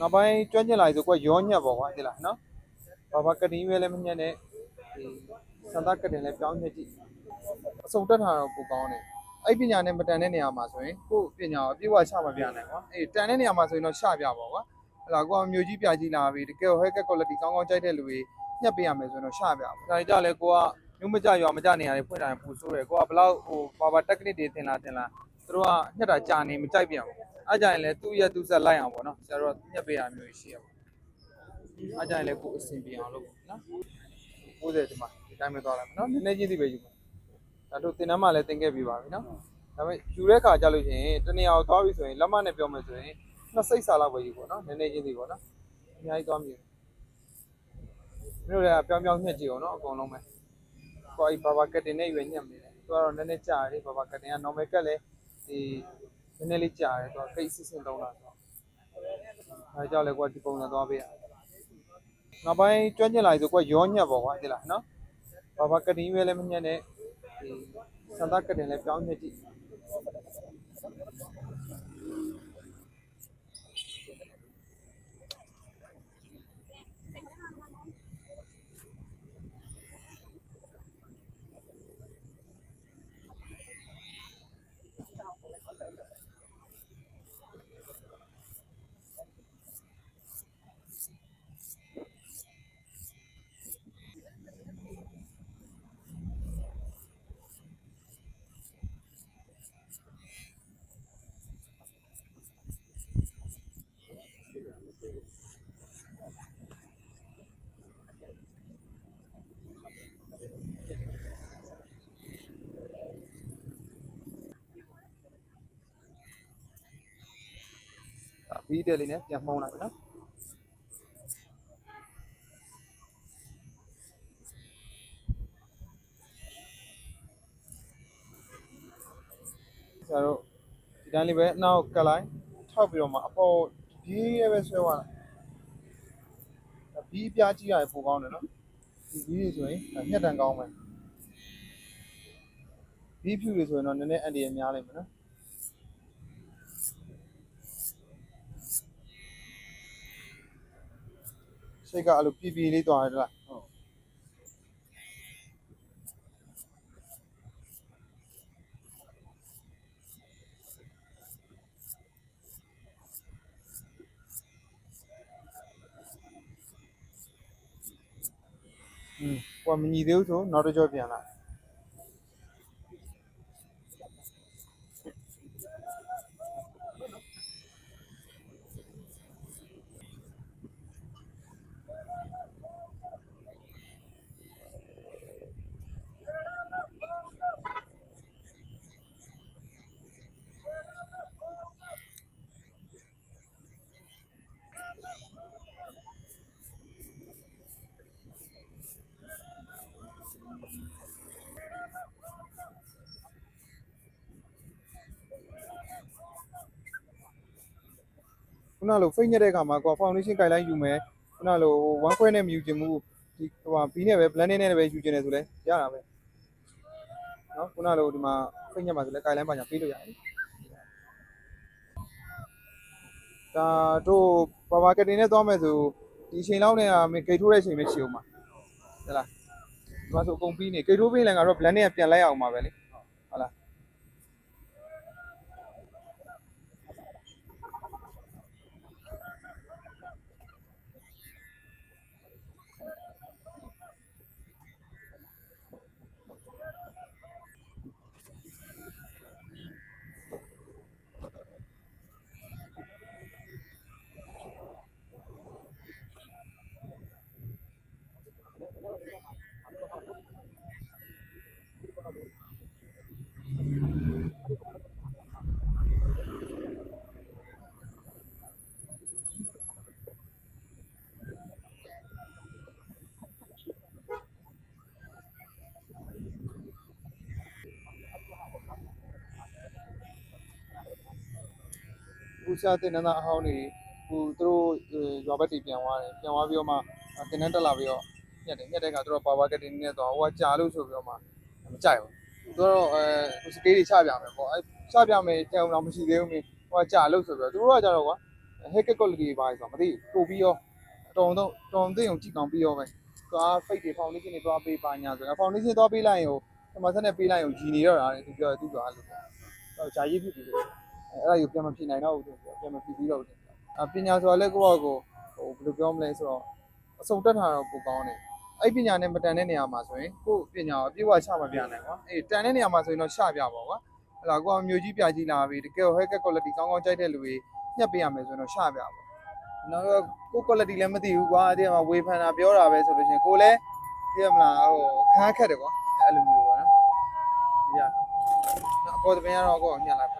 နောက်ပိုင်းကျွမ်းကျင်လာပြီဆိုကွရောညက်ပေါ့ကွာသိလားနော်ဘာဘာကတင်ရွေးလည်းမညက်နဲ့ဒီစန္ဒကတင်လည်းပြောင်းညက်ကြည့်အစုံတက်တာတော့ပိုကောင်းတယ်အဲ့ပညာနဲ့မတန်တဲ့နေရာမှာဆိုရင်ကိုယ့်ပညာကိုအပြည့်အဝချမပြနိုင်ကွာအေးတန်တဲ့နေရာမှာဆိုရင်တော့ချပြပါကွာအဲ့ဒါကိုကမျိုးကြီးပြကြီးလာပြီတကယ်ဟဲကက် quality ကောင်းကောင်းကြိုက်တဲ့လူတွေညက်ပေးရမယ်ဆိုရင်တော့ချပြပါဒါကြလဲကိုကမျိုးမကြရွာမကြနေရတယ်ဖွင့်တာပူဆိုးတယ်ကိုကဘလောက်ဟိုဘာဘာ technique တွေသင်လာသင်လာသူတို့ကညက်တာကြာနေမကြိုက်ပြန်ဘူး အဲ့ကြရင်လဲသူ့ရဲ့သူ့ဆက်လိုက်အောင်ပေါ့နော်ဆရာတို့ညက်ပေးရမျိုးရှိရပါအဲ့ကြရင်လဲကိုအဆင်ပြေအောင်လုပ်ပေါ့နော်90ဒီမှာဒီတိုင်းပဲသွားလိုက်နော်နည်းနည်းချင်းစီပဲယူပါဒါတို့တင်တန်းမှလည်းတင်ခဲ့ပြီးပါပြီနော်ဒါပေမဲ့ယူတဲ့ခါကြလို့ရှိရင်တနေရာကိုသွားပြီဆိုရင်လက်မနဲ့ပြောမယ်ဆိုရင်နှစ်စိတ်စာလောက်ပဲယူပေါ့နော်နည်းနည်းချင်းစီပေါ့နော်အများကြီးသွားမြင်မင်းတို့လည်းပြောင်းပြောင်းညှက်ကြည့်အောင်နော်အကုန်လုံးပဲကိုအဲ့ဘာဘာကတ်တင်နဲ့ရွေးညှက်နေတယ်သူကတော့နည်းနည်းကြာတယ်ဘာဘာကတ်တင်က normal ကတ်လည်းဒီ နည်းနည်းလေးကြာတယ်သူကကိတ်စစ်စစ်သုံးတာဆိုတော့အဲကြောင့်လည်းကွာဒီပုံစံသွားပေးရနောက်ပိုင်းကျွမ်းကျင်လာပြီဆိုကွာရောညက်ပေါ့ကွာဒီလားနော်ဘာဘာကတ်တင်ရွေးလည်းမညှက်နဲ့ဒီစန္ဒကတ်တင်လည်းပြောင်းညှက်ကြည့် ဒါဘီးတယ်လေးနဲ့ပြန်မှုံးလိုက်နော်ဆရာတို့ဒီတိုင်းလေးပဲအနောက်ကတ်လိုက်ထောက်ပြီးတော့မှအပေါ်ဘီးရဲ့ပဲဆွဲသွားတာဘီးအပြားကြီးရတယ်ပိုကောင်းတယ်နော်ဒီဘီးတွေဆိုရင်ညက်တန်ကောင်းမယ်ဘီးဖြူတွေဆိုရင်တော့နည်းနည်းအန်ဒီရများလိမ့်မယ်နော် စိတ်ကအဲ့လိုပြပြလေးသွားတယ်လားဟုတ်อืมကိုကမညီသေးဘူးဆိုနောက်တစ်ကြောပြန်လာ ခုနလိုဖိတ်ညက်တဲ့အခါမှာကိုက foundation guideline ယူမယ်ခုနလိုဟို1ခွဲနဲ့မယူချင်ဘူးဒီဟိုဟာဘီးနဲ့ပဲ blending နဲ့ပဲယူချင်တယ်ဆိုလဲရတာပဲနော်ခုနလိုဒီမှာဖိတ်ညက်မှာဆိုလဲ guideline ပါညာပေးလို့ရတယ်ဒါတို့ဘာဘာကတင်နဲ့သွားမယ်ဆိုဒီချိန်လောက်နဲ့မင်းဂိတ်ထိုးတဲ့ချိန်ပဲရှိအောင်ပါဟဲ့လားဒီမှာဆိုအကုန်ပြီးနေဂိတ်ထိုးပြီးလည်းငါတို့ blending ကပြန်လိုက်အောင်ပါပဲလေဟုတ်လား ခုရှာတင်နန်းသားအဟောင်းတွေဟိုသူတို့ရွာဘက်တီပြန်သွားတယ်ပြန်သွားပြီးတော့မှတင်နန်းတက်လာပြီးတော့ညက်တယ်ညက်တဲ့ကသူတို့ဘာဘာကတင်နေတော့ဟိုကကြာလို့ဆိုပြီးတော့မှမကြိုက်ဘူးသူတို့အဲစတေးတွေချပြမယ်ပေါ့အဲချပြမယ်တဲအောင်တော့မရှိသေးဘူးမင်းဟိုကကြာလို့ဆိုပြီးတော့သူတို့ကကြတော့ကွာ haircut quality ပါဆိုတော့မသိပို့ပြီးရောတော်တော့တော်သိအောင်ကြည့်ကောင်းပြီးရောပဲကွာ fake တွေ foundation တွေသွားပေးပါညာဆိုတော့ foundation သွားပေးလိုက်ရင်ဟိုဒီမှာဆက်နေပေးလိုက်ရင်ရည်နေတော့တာလေသူပြောသူပြောအဲ့လိုတော့ဂျာရေးဖြစ်ပြီလို့ အဲ့ဒါကိုပြန်မဖြစ်နိုင်တော့ဘူးသူပြန်မဖြစ်ပြီးတော့ဘူးအပညာဆိုတာလည်းကိုယ့်ဘာကိုဟိုဘယ်လိုပြောမလဲဆိုတော့အစုံတက်တာတော့ပိုကောင်းတယ်အဲ့ပညာနဲ့မတန်တဲ့နေရာမှာဆိုရင်ကိုယ့်ပညာကိုအပြည့်အဝချမပြနိုင်ကွာအေးတန်တဲ့နေရာမှာဆိုရင်တော့ချပြပါကွာအဲ့ဒါကိုကမျိုးကြီးပြကြီးလာပြီတကယ် haircut quality ကောင်းကောင်းကြိုက်တဲ့လူတွေညှက်ပေးရမယ်ဆိုရင်တော့ချပြပါနောက်တော့ကို quality လည်းမသိဘူးကွာဒီမှာဝေဖန်တာပြောတာပဲဆိုလို့ရှိရင်ကိုလည်းသိရမလားဟိုခန်းခက်တယ်ကွာအဲ့လိုမျိုးပေါ့နော်ဒီကနောက်အပေါ်တပင်ကတော့ကိုယ်ညှက်လိုက်